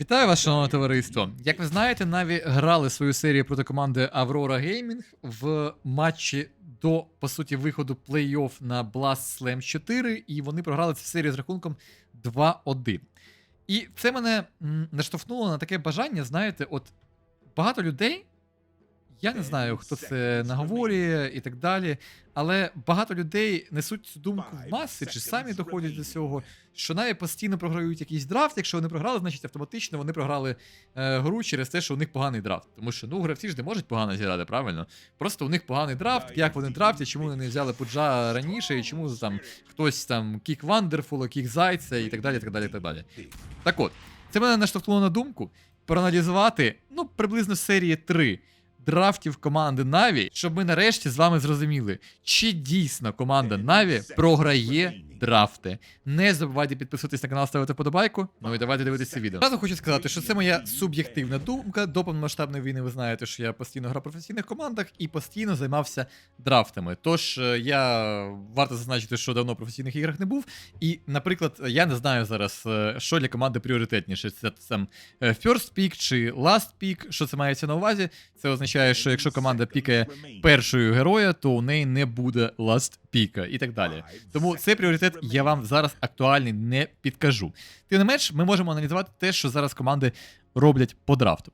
Вітаю вас, шановне товариство. Як ви знаєте, Наві грали свою серію проти команди Aurora Gaming в матчі до, по суті, виходу плей-офф на Blast Slam 4, і вони програли цю серію з рахунком 2-1. І це мене наштовхнуло на таке бажання, знаєте, от багато людей. Я не знаю, хто це наговорює і так далі. Але багато людей несуть цю думку в маси, чи самі доходять до цього, що навіть постійно програють якийсь драфт. Якщо вони програли, значить автоматично вони програли е, гру через те, що у них поганий драфт. Тому що ну гравці ж не можуть погано зіграти, правильно? Просто у них поганий драфт, як вони драфтять, чому вони не взяли пуджа раніше, і чому там хтось там кік Вандерфула, кік Зайця і так далі. так далі, так далі. Так от, це мене наштовхнуло на думку проаналізувати ну, приблизно серії 3 драфтів команди Наві, щоб ми нарешті з вами зрозуміли, чи дійсно команда Наві програє драфти. Не забувайте підписуватись на канал, ставити подобайку. Ну і давайте дивитися відео. Зразу хочу сказати, що це моя суб'єктивна думка. До повномасштабної війни ви знаєте, що я постійно грав в професійних командах і постійно займався драфтами. Тож е, я варто зазначити, що давно в професійних іграх не був. І, наприклад, я не знаю зараз, е, що для команди пріоритетніше. Це там е, first pick чи last pick. Що це мається на увазі? Це означає, що якщо команда пікає першою героя, то у неї не буде last піка і так далі. Тому цей пріоритет я вам зараз актуальний не підкажу. Тим не менш, ми можемо аналізувати те, що зараз команди роблять по драфту.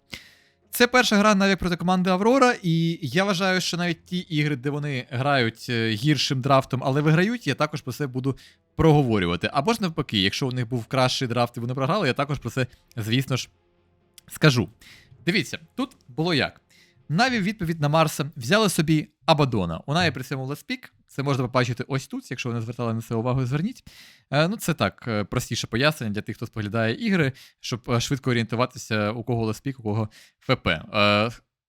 Це перша гра навіть проти команди Аврора, і я вважаю, що навіть ті ігри, де вони грають е, гіршим драфтом, але виграють, я також про це буду проговорювати. Або ж навпаки, якщо у них був кращий драфт і вони програли, я також про це, звісно ж, скажу. Дивіться, тут було як. Наві відповідь на Марса взяли собі Абадона. У Наві при цьому леспік. Це можна побачити ось тут, якщо ви не звертали на це увагу, зверніть. Е, ну, це так, е, простіше пояснення для тих, хто споглядає ігри, щоб е, швидко орієнтуватися, у кого леспік, у кого ФП.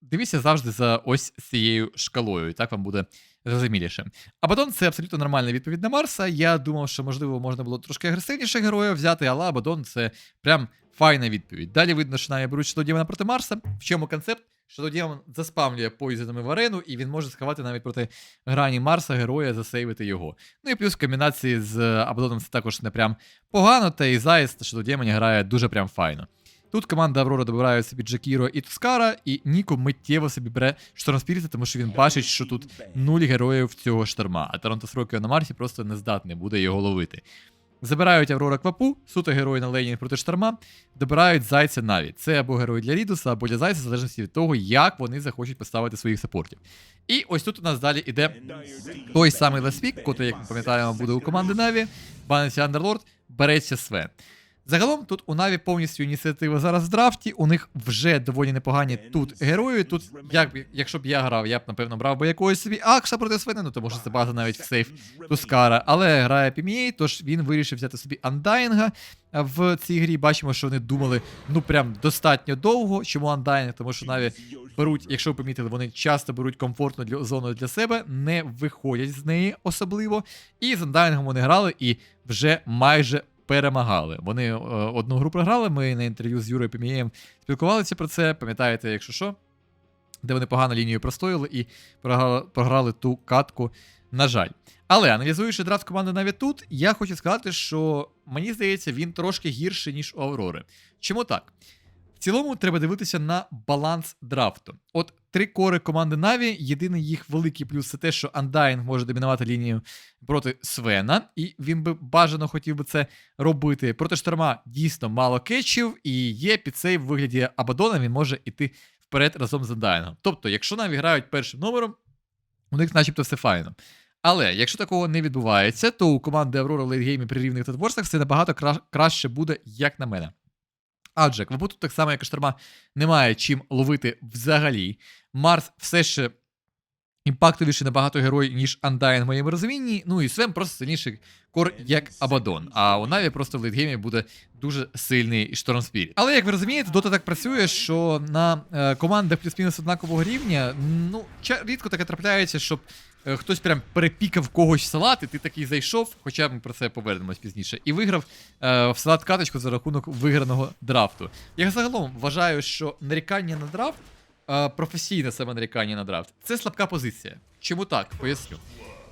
Дивіться завжди за ось цією шкалою, і так вам буде зрозуміліше. Абадон це абсолютно нормальна відповідь на Марса. Я думав, що можливо можна було трошки агресивніше героя взяти, але Абадон це прям файна відповідь. Далі видно, що Наві беруть Shadow проти Марса. В чому концепт? Shadow Demon заспамлює поїздами в арену, і він може сховати навіть проти грані Марса героя, засейвити його. Ну і плюс в комбінації з Абадоном це також не прям погано, та і Зайс та Shadow Demon грає дуже прям файно. Тут команда Аврора добирає собі Джакіро і Тускара, і Ніко миттєво собі бере Шторм тому що він бачить, що тут нуль героїв цього шторма, а Торонто Срокіо на Марсі просто не здатний буде його ловити. Забирають Аврора Квапу, суто герої на лейні проти шторма, добирають зайця Наві. Це або герой для Рідуса, або для зайця, в залежності від того, як вони захочуть поставити своїх сапортів. І ось тут у нас далі іде той самий Лесвік, котрий, як ми пам'ятаємо, буде у команди Наві, баниться Андерлорд, береться Свен. Загалом тут у Наві повністю ініціатива зараз в драфті. У них вже доволі непогані тут герої. Тут, як, якщо б я грав, я б напевно брав би якогось собі Акша проти Свена, ну тому що це база навіть в сейф Тускара. Але грає PMA, тож він вирішив взяти собі Андайнга в цій грі. Бачимо, що вони думали ну прям достатньо довго. Чому Андайнг? Тому що Наві беруть, якщо ви помітили, вони часто беруть комфортну для, зону для себе, не виходять з неї особливо. І з Андайнгом вони грали і вже майже перемагали. Вони е, одну гру програли. Ми на інтерв'ю з Юрою Пімієм спілкувалися про це. Пам'ятаєте, якщо що, де вони погано лінію простоїли і програли, програли ту катку, на жаль. Але аналізуючи драфт команди навіть тут, я хочу сказати, що мені здається, він трошки гірший, ніж Аврори. Чому так? В цілому треба дивитися на баланс драфту. От три кори команди Наві. Єдиний їх великий плюс це те, що Undying може домінувати лінію проти Свена, і він би бажано хотів би це робити. Проти шторма дійсно мало кетчів, і є під цей в вигляді Абадона, він може іти вперед разом з Undying. Тобто, якщо Наві грають першим номером, у них начебто все файно. Але якщо такого не відбувається, то у команди в лейтгеймі при рівних тетворсах все набагато кра- краще буде, як на мене. Адже Квапу тут так само, як і шторма, немає чим ловити взагалі. Марс все ще імпактовіший набагато герой, ніж Undying в моєму розумінні. Ну і Свен просто сильніший кор, як Абадон. А у Наві просто в лейтгеймі буде дуже сильний Шторм Спіріт. Але як ви розумієте, дота так працює, що на е, командах плюс-мінус однакового рівня, ну, рідко таке трапляється, щоб е, хтось прям перепікав когось в салат, і ти такий зайшов, хоча ми про це повернемось пізніше, і виграв е, в салат каточку за рахунок виграного драфту. Я загалом вважаю, що нарікання на драфт, професійне саме нарікання на драфт, це слабка позиція. Чому так? Поясню.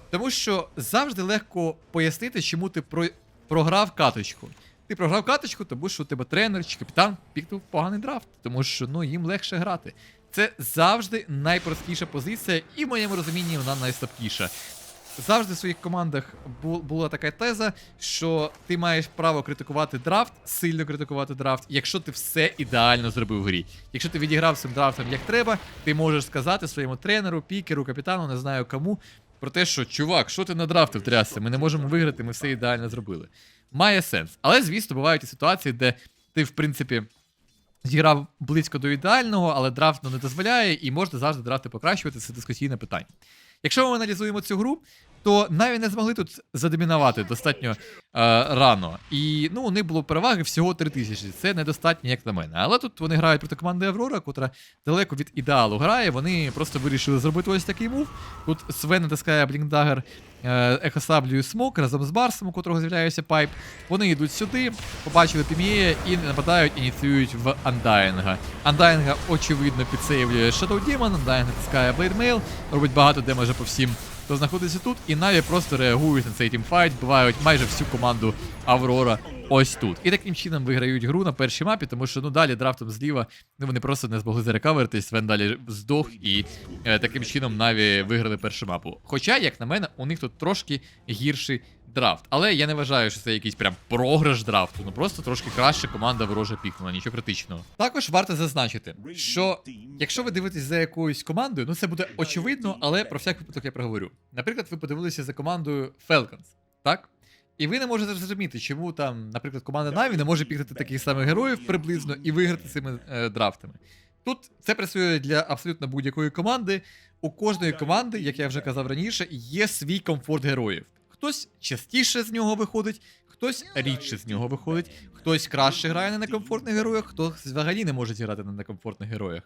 Тому що завжди легко пояснити, чому ти про... програв каточку. Ти програв каточку, тому що у тебе тренер чи капітан пікнув поганий драфт, тому що ну їм легше грати. Це завжди найпростіша позиція, і в моєму розумінні вона найслабкіша. Завжди в своїх командах бу- була така теза, що ти маєш право критикувати драфт, сильно критикувати драфт, якщо ти все ідеально зробив в грі. Якщо ти відіграв цим драфтом як треба, ти можеш сказати своєму тренеру, пікеру, капітану, не знаю кому, про те, що чувак, що ти надрафтив трясся, ми не можемо виграти, ми все ідеально зробили. Має сенс. Але, звісно, бувають і ситуації, де ти, в принципі, зіграв близько до ідеального, але драфт ну, не дозволяє, і можна завжди драфти покращувати. Це дискусійне питання. Якщо ми аналізуємо цю гру, то навіть не змогли тут задомінувати достатньо е, рано. І ну, у них було переваги всього 3000. Це недостатньо, як на мене. Але тут вони грають проти команди Аврора, котра далеко від ідеалу грає. Вони просто вирішили зробити ось такий мув. Тут Свен натискає Блінкдагер Ехосаблю Смок разом з Барсом, у котрого з'являється пайп. Вони йдуть сюди, побачили Піміє і нападають, ініціюють в Андайнга. Андайнга, очевидно, підсейвлює Shadow Demon, Андайнг натискає Blade Mail, робить багато демеджа по всім, хто знаходиться тут, і Наві просто реагують на цей тімфайт, вбивають майже всю команду Аврора ось тут. І таким чином виграють гру на першій мапі, тому що ну далі драфтом зліва ну, вони просто не змогли зарекаверитись, Свен далі здох, і е, таким чином Наві виграли першу мапу. Хоча, як на мене, у них тут трошки гірший драфт. Але я не вважаю, що це якийсь прям програш драфту. Ну просто трошки краще команда ворожа пікнула, нічого критичного. Також варто зазначити, що якщо ви дивитесь за якоюсь командою, ну це буде очевидно, але про всяк випадок я проговорю. Наприклад, ви подивилися за командою Falcons, так? І ви не можете зрозуміти, чому там, наприклад, команда Наві не може пікати таких самих героїв приблизно і виграти цими е, драфтами. Тут це працює для абсолютно будь-якої команди. У кожної команди, як я вже казав раніше, є свій комфорт героїв. Хтось частіше з нього виходить, хтось рідше з нього виходить, хтось краще грає на некомфортних героях, хтось взагалі не може грати на некомфортних героях.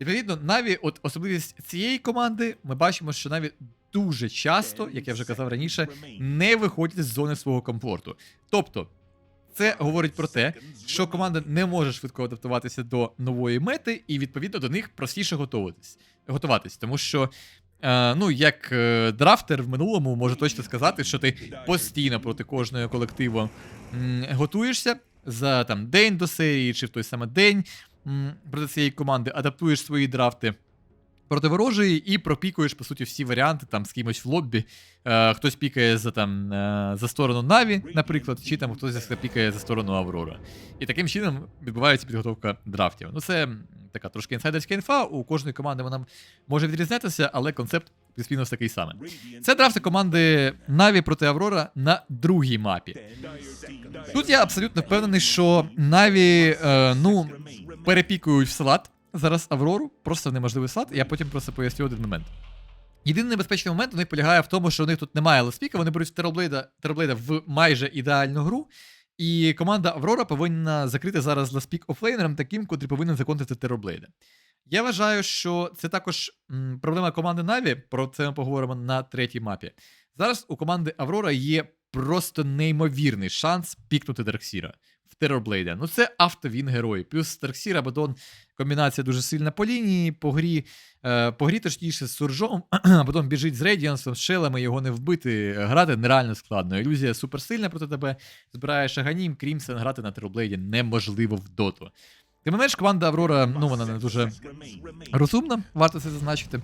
Відповідно, Наві, от особливість цієї команди, ми бачимо, що Наві дуже часто, як я вже казав раніше, не виходять з зони свого комфорту. Тобто, це говорить про те, що команда не може швидко адаптуватися до нової мети, і відповідно до них простіше готуватись. готуватись. Тому що, е, ну, як е, драфтер в минулому може точно сказати, що ти постійно проти кожного колективу м, готуєшся за там день до серії, чи в той самий день м, проти цієї команди, адаптуєш свої драфти. Проти ворожої і пропікуєш, по суті, всі варіанти там з кимось в лоббі. Е, хтось пікає за там е, за сторону Наві, наприклад, чи там хтось пікає за сторону Аврора. І таким чином відбувається підготовка драфтів. Ну, це така трошки інсайдерська інфа. У кожної команди вона може відрізнятися, але концепт плюс-мінус такий самий. Це драфти команди Наві проти Аврора на другій мапі. Тут я абсолютно впевнений, що Наві е, ну, перепікують в салат зараз Аврору, просто неможливий салат, і я потім просто поясню один момент. Єдиний небезпечний момент у них полягає в тому, що у них тут немає леспіка, вони беруть Терблейда в майже ідеальну гру. І команда Аврора повинна закрити зараз леспік офлейнером таким, котрий повинен законтрити Терблейда. Я вважаю, що це також проблема команди Наві, про це ми поговоримо на третій мапі. Зараз у команди Аврора є просто неймовірний шанс пікнути Дарксіра Терорблейда. Ну це автовін герой. Плюс Дарксір Абадон комбінація дуже сильна по лінії, по грі, е, по грі точніше з Суржом, а потім біжить з Рейдіансом, з шелами, його не вбити. Грати нереально складно. Ілюзія суперсильна проти тебе. Збирає Шаганім, Крімсен, грати на Терорблейді неможливо в доту. Тим не менш, команда Аврора, ну вона не дуже розумна, варто це зазначити.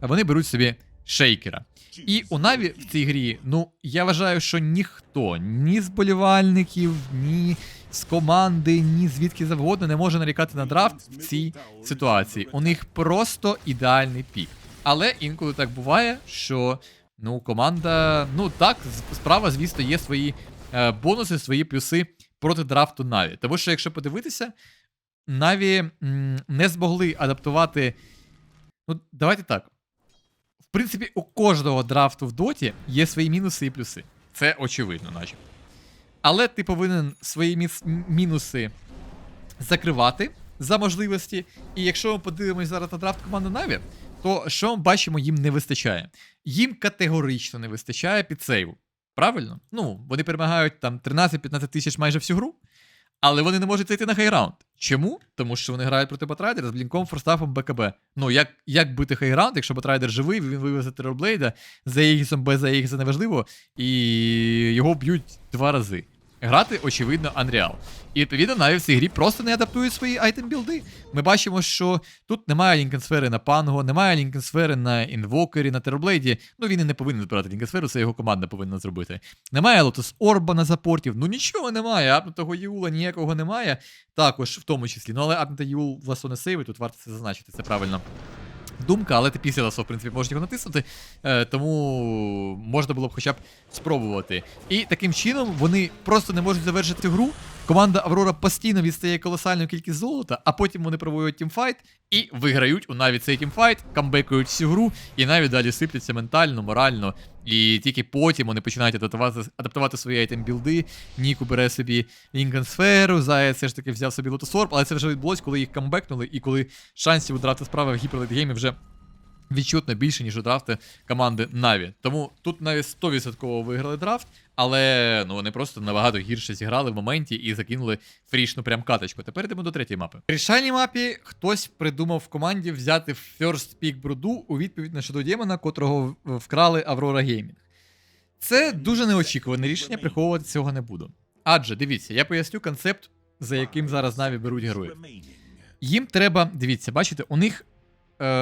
Вони беруть собі шейкера. І у Наві в цій грі, ну, я вважаю, що ніхто, ні з болівальників, ні з команди, ні звідки завгодно не може нарікати на драфт в цій ситуації. У них просто ідеальний пік. Але інколи так буває, що ну, команда, ну так, справа, звісно, є свої е, бонуси, свої плюси проти драфту Наві. Тому що, якщо подивитися, Наві не змогли адаптувати. Ну, давайте так. В принципі, у кожного драфту в доті є свої мінуси і плюси. Це очевидно, начебто. Але ти повинен свої мінуси закривати за можливості. І якщо ми подивимось зараз на драфт команди Наві, то що ми бачимо, їм не вистачає. Їм категорично не вистачає підсейву. Правильно? Ну, вони перемагають там 13-15 тисяч майже всю гру. Але вони не можуть зайти на хайраунд. Чому? Тому що вони грають проти Батрайдера з блінком, форстафом, БКБ. Ну, як, як бити хайраунд, якщо Батрайдер живий, він вивезе Терорблейда, за Єгісом без за Єгіса неважливо, і його б'ють два рази. Грати, очевидно, Unreal. І відповідно навіть в цій грі просто не адаптують свої айтем-білди. Ми бачимо, що тут немає лінкенсфери на Панго, немає лінкенсфери на інвокері, на Терблейді. Ну він і не повинен збирати лінкенсферу, це його команда повинна зробити. Немає Лотос Орба на запортів. Ну нічого немає. Апнутого Юла ніякого немає. Також в тому числі. Ну але апнута Юл власне сейви, тут варто це зазначити, це правильно. Думка, але ти після ласо, в принципі, можеш його натиснути, е, тому можна було б хоча б спробувати. І таким чином вони просто не можуть завершити гру. Команда Аврора постійно відстає колосальну кількість золота, а потім вони проводять тімфайт і виграють у навіть цей тімфайт, камбекують всю гру, і навіть далі сипляться ментально, морально. І тільки потім вони починають адаптувати, адаптувати свої айтем-білди. Ніку бере собі Лінкон сферу, Зая все ж таки взяв собі Лотосорб, але це вже відбулось, коли їх камбекнули, і коли шансів у драфти справи в гіперлейтгеймі вже відчутно більше, ніж у драфти команди Наві. Тому тут навіть 100% виграли драфт, але ну вони просто набагато гірше зіграли в моменті і закинули фрішну прям каточку. Тепер йдемо до третьої мапи. В рішальній мапі хтось придумав в команді взяти First Pick Бруду у відповідь на Shadow Демона, котрого вкрали Аврора Геймінг. Це дуже неочікуване рішення, приховувати цього не буду. Адже дивіться, я поясню концепт, за яким зараз Наві беруть героїв. Їм треба, дивіться, бачите, у них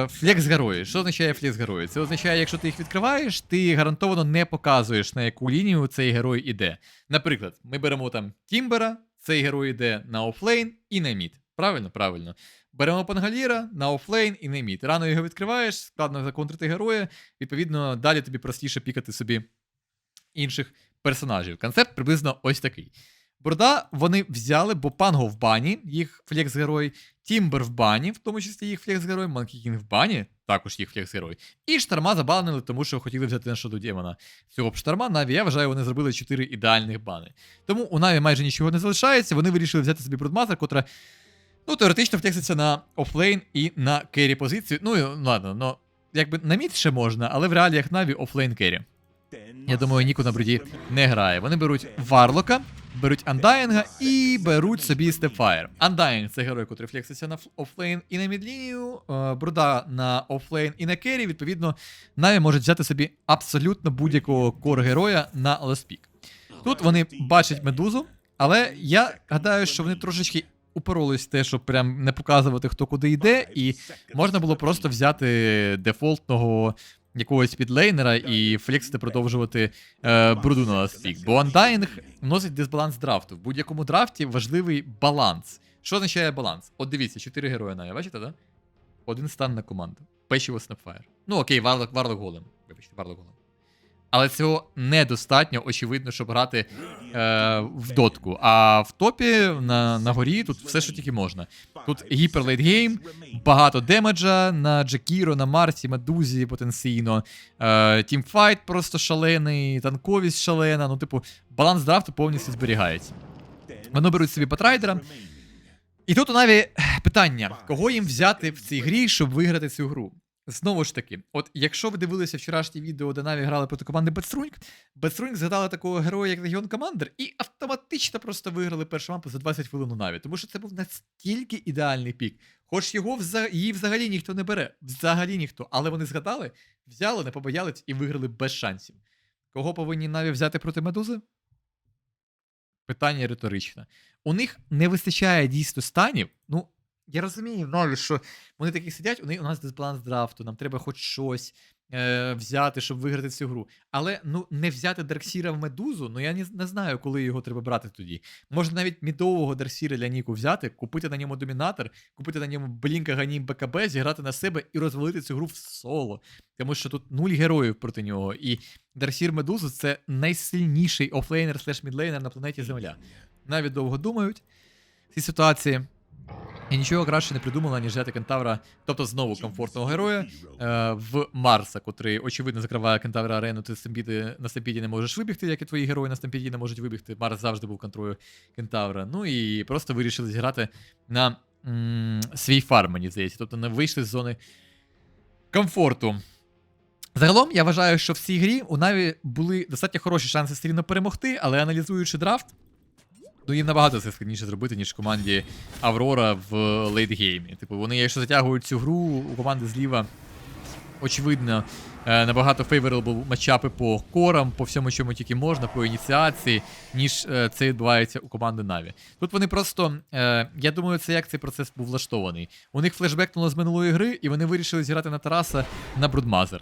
флекс герої. Що означає флекс герої? Це означає, якщо ти їх відкриваєш, ти гарантовано не показуєш, на яку лінію цей герой іде. Наприклад, ми беремо там Тімбера, цей герой іде на офлейн і на мід. Правильно? Правильно. Беремо Пангаліра на офлейн і на мід. Рано його відкриваєш, складно законтрити героя, відповідно, далі тобі простіше пікати собі інших персонажів. Концепт приблизно ось такий. Бурда вони взяли, бо Панго в бані, їх флекс-герой, Тімбер в бані, в тому числі їх флекс-герой, Манкі Кінг в бані, також їх флекс-герой. І шторма забанили, тому що хотіли взяти на шоду Демона. Цього б шторма Наві, я вважаю, вони зробили 4 ідеальних бани. Тому у Наві майже нічого не залишається. Вони вирішили взяти собі Брудмастер, котра, ну, теоретично втекситься на офлейн і на керрі позицію. Ну, ладно, ну, якби на мід ще можна, але в реаліях Наві офлейн керрі. Я думаю, Ніку на бруді не грає. Вони беруть Варлока, беруть Андайнга і беруть собі Степфайр. Андайнг це герой, який флекситься на офлейн і на мідлінію, е, Бруда на офлейн і на керрі. Відповідно, Наві можуть взяти собі абсолютно будь-якого кор-героя на леспік. Тут вони бачать медузу, але я гадаю, що вони трошечки упоролись в те, щоб прям не показувати, хто куди йде, і можна було просто взяти дефолтного якогось підлейнера і флексити продовжувати е, бруду на стік. Бо Undying вносить дисбаланс драфту. В будь-якому драфті важливий баланс. Що означає баланс? От дивіться, чотири герої на бачите, да? Один стан на команду. Печиво Снапфайр. Ну окей, Варлок, Варлок голем. Вибачте, Варлок голем. Але цього недостатньо, очевидно, щоб грати е, в дотку. А в топі на, на горі тут все, що тільки можна. Тут гіперлейтгейм, багато демеджа на Джекіро, на Марсі, Медузі потенційно. Е, тімфайт просто шалений, танковість шалена. Ну, типу, баланс драфту повністю зберігається. Вони беруть собі патрайдера. І тут у Наві питання: кого їм взяти в цій грі, щоб виграти цю гру? Знову ж таки, от якщо ви дивилися вчорашнє відео, де Наві грали проти команди Бетструнг, Бетструнг згадали такого героя, як Легіон Командер, і автоматично просто виграли першу мапу за 20 хвилин у Наві, тому що це був настільки ідеальний пік. Хоч його вза- її взагалі ніхто не бере, взагалі ніхто. Але вони згадали, взяли, не побоялись і виграли без шансів. Кого повинні Наві взяти проти медузи? Питання риторичне. У них не вистачає дійсно станів. Ну, я розумію, навіть, що вони такі сидять, у них у нас дисбаланс драфту, нам треба хоч щось е, взяти, щоб виграти цю гру. Але ну не взяти Дарксіра в медузу, ну я не, не знаю, коли його треба брати тоді. Можна навіть мідового Дарксіра для Ніку взяти, купити на ньому домінатор, купити на ньому Блінка Ганім БКБ, зіграти на себе і розвалити цю гру в соло. Тому що тут нуль героїв проти нього. І Дарсір Медузу це найсильніший офлейнер слеш мідлейнер на планеті Земля. Навіть довго думають в цій ситуації. І нічого краще не придумала, ніж взяти кентавра, тобто знову комфортного героя е, в Марса, котрий, очевидно, закриває кентавра арену. Ти стампіди, на стампіді не можеш вибігти, як і твої герої на стампіді не можуть вибігти. Марс завжди був контролю кентавра. Ну і просто вирішили зіграти на м- свій фарм, мені здається. Тобто не вийшли з зони комфорту. Загалом, я вважаю, що в цій грі у Наві були достатньо хороші шанси все рівно перемогти, але аналізуючи драфт, ну їм набагато це складніше зробити, ніж команді Аврора в лейтгеймі. Типу, вони, якщо затягують цю гру, у команди зліва, очевидно, е, набагато favorable матчапи по корам, по всьому, чому тільки можна, по ініціації, ніж е, це відбувається у команди Наві. Тут вони просто, е, я думаю, це як цей процес був влаштований. У них флешбекнуло з минулої гри, і вони вирішили зіграти на Тараса на Брудмазер.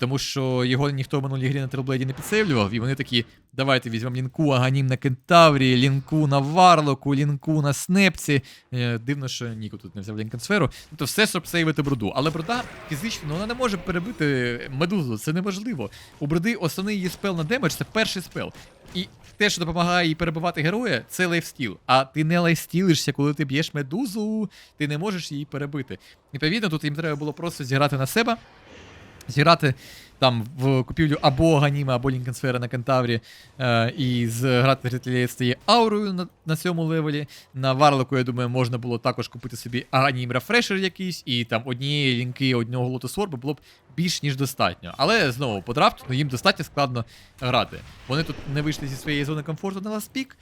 Тому що його ніхто в минулій грі на Трилблейді не підсейвлював, і вони такі: давайте візьмемо лінку, аганім на Кентаврі, лінку на Варлоку, лінку на Снепці. Е, дивно, що Ніко тут не взяв лінкансферу. Тобто все, щоб сейвити бруду. Але бруда фізично ну, вона не може перебити медузу, це неможливо. У бруди основний її спел на демедж це перший спел. І те, що допомагає їй перебивати героя, це лайфстіл. А ти не лайфстілишся, коли ти б'єш медузу, ти не можеш її перебити. Відповідно, тут їм треба було просто зіграти на себе, зіграти там в купівлю або Ганіма, або Лінкенсфера на Кентаврі, е, і зграти Ретлієт стає аурою на, на цьому левелі. На Варлоку, я думаю, можна було також купити собі Аганім рефрешер якийсь, і там однієї лінки, одного лотосорбу було б більш ніж достатньо. Але знову по драфту ну, їм достатньо складно грати. Вони тут не вийшли зі своєї зони комфорту на ласпік.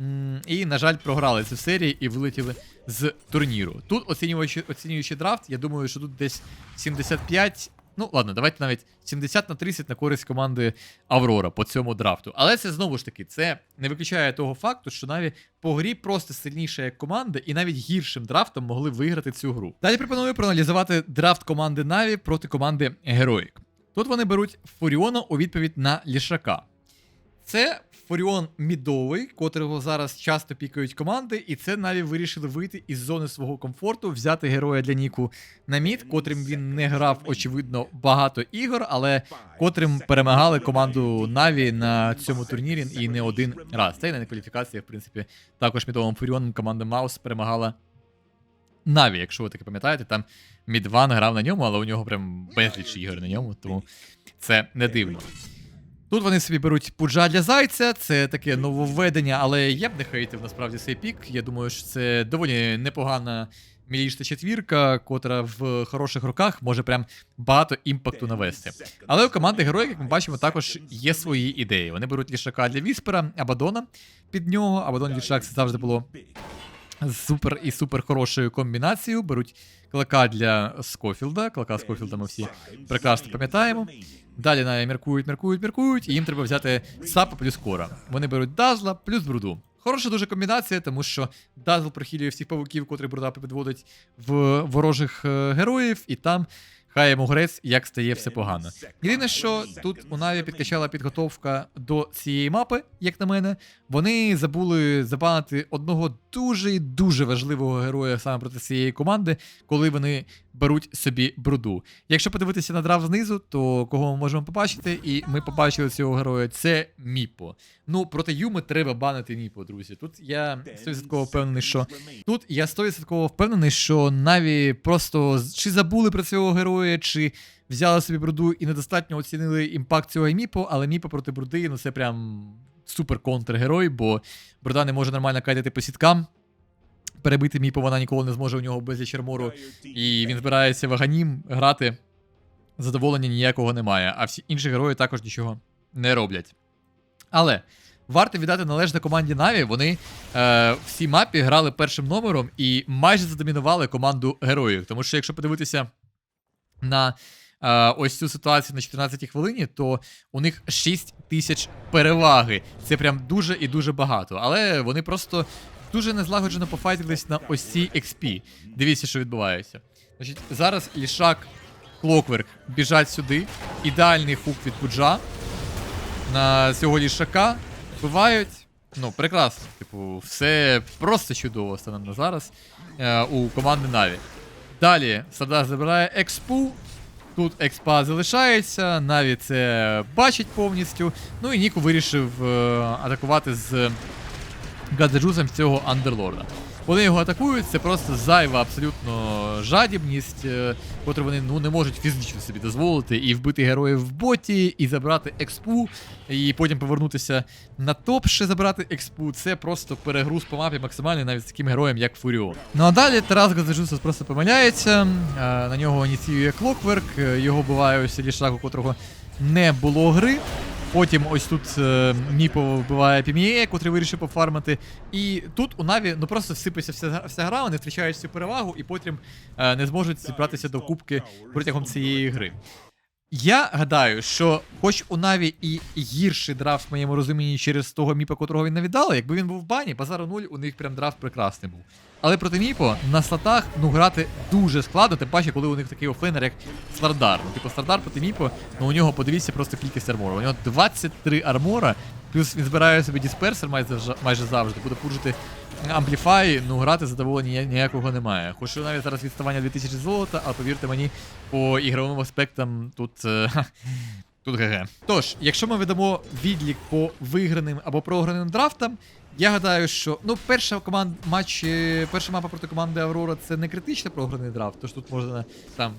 М, І, на жаль, програли цю серію і вилетіли з турніру. Тут, оцінюючи, оцінюючи драфт, я думаю, що тут десь 75. Ну, ладно, давайте навіть 70 на 30 на користь команди Аврора по цьому драфту. Але це знову ж таки, це не виключає того факту, що навіть по грі просто сильніша як команда, і навіть гіршим драфтом могли виграти цю гру. Далі пропоную проаналізувати драфт команди Наві проти команди Героїк. Тут вони беруть Фуріона у відповідь на Лішака. Це Фуріон мідовий, котрого зараз часто пікають команди, і це Наві вирішили вийти із зони свого комфорту, взяти героя для Ніку на мід, котрим він не грав, очевидно, багато ігор, але котрим перемагали команду Наві на цьому турнірі і не один раз. Це і на кваліфікації, в принципі, також мідовим Фуріоном команда Маус перемагала Наві, якщо ви таки пам'ятаєте, там Мідван грав на ньому, але у нього прям безліч ігор на ньому, тому це не дивно. Тут вони собі беруть пуджа для зайця, це таке нововведення, але я б не хейтив насправді цей пік. Я думаю, що це доволі непогана мілічна четвірка, котра в хороших руках може прям багато імпакту навести. Але у команди героїв, як ми бачимо, також є свої ідеї. Вони беруть лішака для Віспера, Абадона під нього. Абадон Лішак це завжди було супер і супер хорошою комбінацією. Беруть клака для Скофілда. Клака Скофілда ми всі прекрасно пам'ятаємо. Далі на міркують, міркують, міркують, і їм треба взяти сапа плюс кора. Вони беруть дазла плюс бруду. Хороша дуже комбінація, тому що дазл прихилює всіх павуків, котрі бруда підводить в ворожих е, героїв, і там хай йому грець, як стає все погано. Єдине, що тут у Наві підкачала підготовка до цієї мапи, як на мене. Вони забули забанити одного дуже і дуже важливого героя саме проти цієї команди, коли вони беруть собі бруду. Якщо подивитися на драфт знизу, то кого ми можемо побачити, і ми побачили цього героя, це Міпо. Ну, проти Юми треба банити Міпо, друзі. Тут я 100% впевнений, що Тут я 100% впевнений, що Наві просто чи забули про цього героя, чи взяли собі бруду і недостатньо оцінили імпакт цього Міпо, але Міпо проти бруди, ну це прям супер контргерой, бо бруда не може нормально кайтити по сіткам. Перебити Міпо вона ніколи не зможе у нього безліч армору. І він збирається в Аганім грати. Задоволення ніякого немає, а всі інші герої також нічого не роблять. Але варто віддати належне команді Наві. Вони е, в цій мапі грали першим номером і майже задомінували команду героїв. Тому що, якщо подивитися на е, ось цю ситуацію на 14-й хвилині, то у них 6 тисяч переваги. Це прям дуже і дуже багато. Але вони просто дуже незлагоджено пофайтились на ось цій XP. Дивіться, що відбувається. Значить, зараз Лішак, Клокверк біжать сюди. Ідеальний хук від Пуджа на цього лішака. Вбивають. Ну, прекрасно. Типу, все просто чудово станом на зараз е, у команди Наві. Далі Сада забирає експу. Тут експа залишається, Наві це бачить повністю. Ну і Ніку вирішив е, атакувати з гаджузом цього андерлорда. Вони його атакують, це просто зайва абсолютно жадібність, е, котру вони ну, не можуть фізично собі дозволити і вбити героїв в боті, і забрати експу, і потім повернутися на топ, ще забрати експу. Це просто перегруз по мапі максимальний навіть з таким героєм, як Фуріон. Ну а далі Тарас Гаджусов просто помиляється. е, На нього ініціює Клокверк, його буває у котрого не було гри. Потім ось тут е, Міпо вбиває Піміє, котрий вирішив пофармити. І тут у Наві ну просто всипається вся, вся гра, вони втрачають цю перевагу і потім е, не зможуть зібратися до кубки протягом цієї гри. Я гадаю, що хоч у Наві і гірший драфт в моєму розумінні через того міпа, котрого він навідали, якби він був в бані, базару 0, у них прям драфт прекрасний був. Але проти Міпо на слотах ну грати дуже складно, тим паче, коли у них такий офлейнер, як Слардар. Ну, типу Слардар проти Міпо, ну у нього подивіться просто кількість армора. У нього 23 армора, плюс він збирає собі дисперсер майже, майже завжди, буде пужити ампліфай, ну грати задоволення ніякого немає. Хоч і навіть зараз відставання 2000 золота, але повірте мені, по ігровим аспектам тут. е, Тут ГГ. Тож, якщо ми ведемо відлік по виграним або програним драфтам, я гадаю, що ну, перша команд матч, е, перша мапа проти команди Аврора це не критично програний драфт, тож тут можна там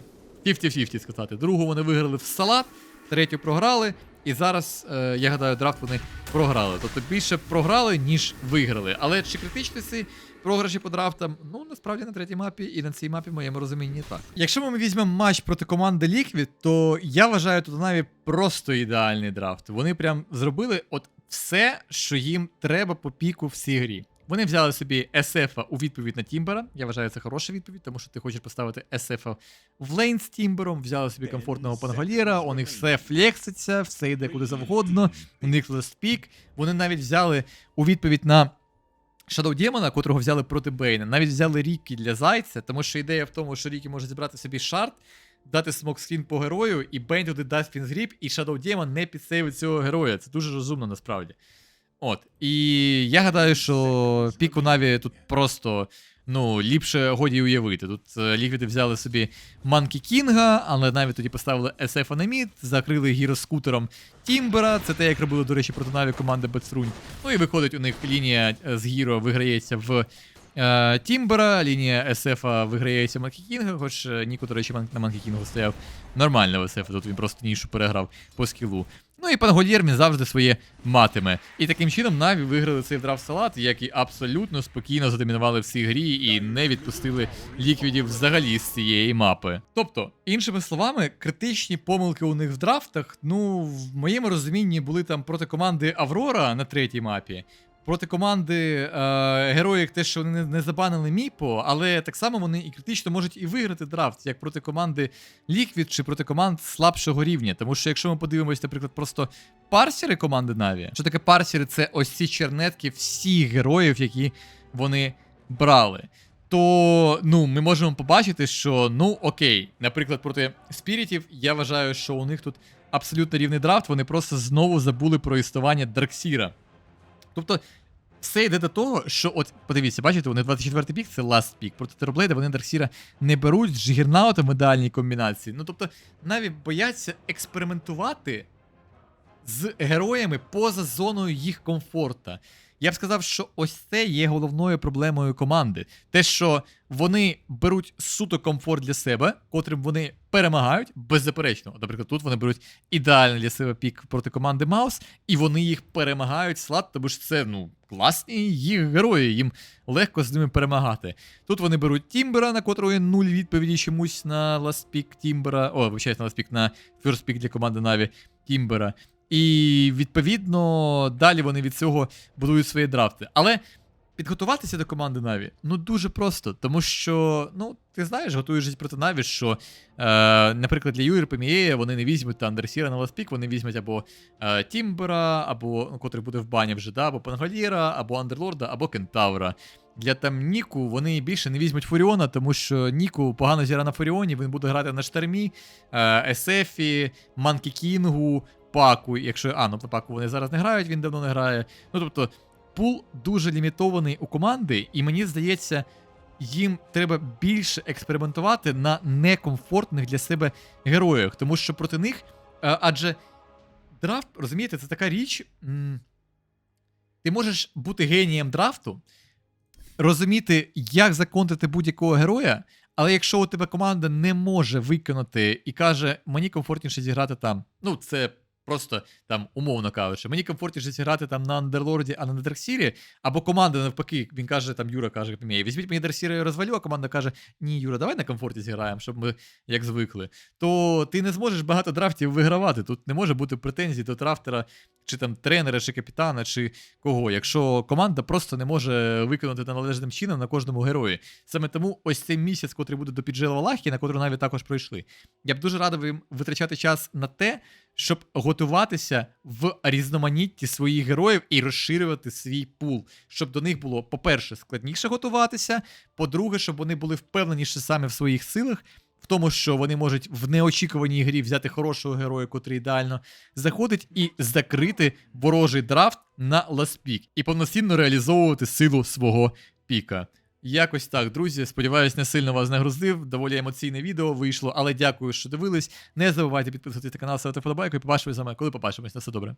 50-50 сказати. Другу вони виграли в салат, третю програли, і зараз, е, я гадаю, драфт вони програли. Тобто більше програли, ніж виграли. Але чи критичні ці програші по драфтам? Ну, насправді на третій мапі і на цій мапі в моєму розумінні так. Якщо ми візьмемо матч проти команди Liquid, то я вважаю тут навіть просто ідеальний драфт. Вони прям зробили от все, що їм треба по піку в цій грі. Вони взяли собі SF у відповідь на Тімбера. Я вважаю, це хороша відповідь, тому що ти хочеш поставити SF в лейн з Тімбером, взяли собі комфортного панголіра, у них все флекситься, все йде куди завгодно, у них лестпік. Вони навіть взяли у відповідь на Shadow Demon, котрого взяли проти Бейна. Навіть взяли Рікі для Зайця, тому що ідея в тому, що Рікі може зібрати собі шарт, дати смокскрін по герою, і Бейн туди дасть фінзгріп, і Shadow Demon не підсейвить цього героя. Це дуже розумно насправді. От. І я гадаю, що пік у Наві тут просто. Ну, ліпше годі уявити. Тут е, ліквіди взяли собі Манкі Кінга, але навіть тоді поставили SF на мід, закрили гіроскутером Тімбера. Це те, як робили, до речі, проти Наві команди Бетструнь. Ну і виходить, у них лінія е, з Гіро виграється в Тімбера, лінія SF виграється Манкі Кінга, хоч е, Ніко, до речі, на Манкі Кінгу стояв нормально в SF, тут він просто нішу переграв по скілу. Ну і пан Гольєрмін завжди своє матиме. І таким чином Наві виграли цей драфт салат, які абсолютно спокійно задомінували в цій грі і не відпустили ліквідів взагалі з цієї мапи. Тобто, іншими словами, критичні помилки у них в драфтах, ну, в моєму розумінні, були там проти команди Аврора на третій мапі. Проти команди е, героїк те, що вони не, забанили Міпо, але так само вони і критично можуть і виграти драфт, як проти команди Liquid чи проти команд слабшого рівня. Тому що якщо ми подивимось, наприклад, просто парсери команди Na'Vi, що таке парсери? Це ось ці чернетки всіх героїв, які вони брали. То ну, ми можемо побачити, що ну окей, наприклад, проти спірітів, я вважаю, що у них тут абсолютно рівний драфт, вони просто знову забули про існування Дарксіра. Тобто, все йде до того, що от подивіться, бачите, вони 24-й пік, це last пік. Проти Тероблейда вони Дарксіра не беруть з Джигернаутом в ідеальній комбінації. Ну тобто, навіть бояться експериментувати з героями поза зоною їх комфорта. Я б сказав, що ось це є головною проблемою команди. Те, що вони беруть суто комфорт для себе, котрим вони перемагають, беззаперечно. Наприклад, тут вони беруть ідеальний для себе пік проти команди Маус, і вони їх перемагають слад, тому що це ну, класні їх герої, їм легко з ними перемагати. Тут вони беруть Тімбера, на котрого є нуль відповіді чомусь на ластпік Тімбера. О, вибачайте, на ластпік на фірстпік для команди Наві Тімбера. І відповідно далі вони від цього будують свої драфти. Але підготуватися до команди Наві ну дуже просто, тому що, ну, ти знаєш, готуєшся проти Наві, що, е, наприклад, для Юрі Пемієя вони не візьмуть Андерсіра на ласпік, вони візьмуть або е, Тімбера, або ну, котрий буде в бані вже, да, або Пангаліра, або Андерлорда, або Кентавра. Для там Ніку вони більше не візьмуть Фуріона, тому що Ніку погано зіграє на Фуріоні, він буде грати на штормі, е, Есефі, Манкі Кінгу, Паку. Якщо. А, ну Паку вони зараз не грають, він давно не грає. Ну тобто, пул дуже лімітований у команди, і мені здається, їм треба більше експериментувати на некомфортних для себе героях, тому що проти них. е, адже драфт, розумієте, це така річ. Ти можеш бути генієм драфту, розуміти, як законтрити будь-якого героя, але якщо у тебе команда не може виконати і каже, мені комфортніше зіграти там, ну це просто там умовно кажучи, мені комфортніше грати там на Андерлорді, а не на Дарксірі, або команда навпаки, він каже, там Юра каже, «Пім'єй, візьміть мені Дарксіра і розвалю, а команда каже, ні, Юра, давай на комфорті зіграємо, щоб ми як звикли. То ти не зможеш багато драфтів вигравати. Тут не може бути претензій до драфтера чи там тренера, чи капітана, чи кого, якщо команда просто не може виконати належним чином на кожному герої. Саме тому ось цей місяць, котрий буде до піджела Валахії, на котру навіть також пройшли. Я б дуже радив їм витрачати час на те, щоб готуватися в різноманітті своїх героїв і розширювати свій пул, щоб до них було, по-перше, складніше готуватися, по-друге, щоб вони були впевненіші саме в своїх силах. В тому, що вони можуть в неочікуваній грі взяти хорошого героя, котрий ідеально заходить, і закрити ворожий драфт на ласпік, і повноцінно реалізовувати силу свого піка. Якось так, друзі. Сподіваюсь, не сильно вас нагрузив. Доволі емоційне відео вийшло, але дякую, що дивились. Не забувайте підписуватися на канал, ставити вподобайку і побачимось з вами, коли побачимось. На все добре.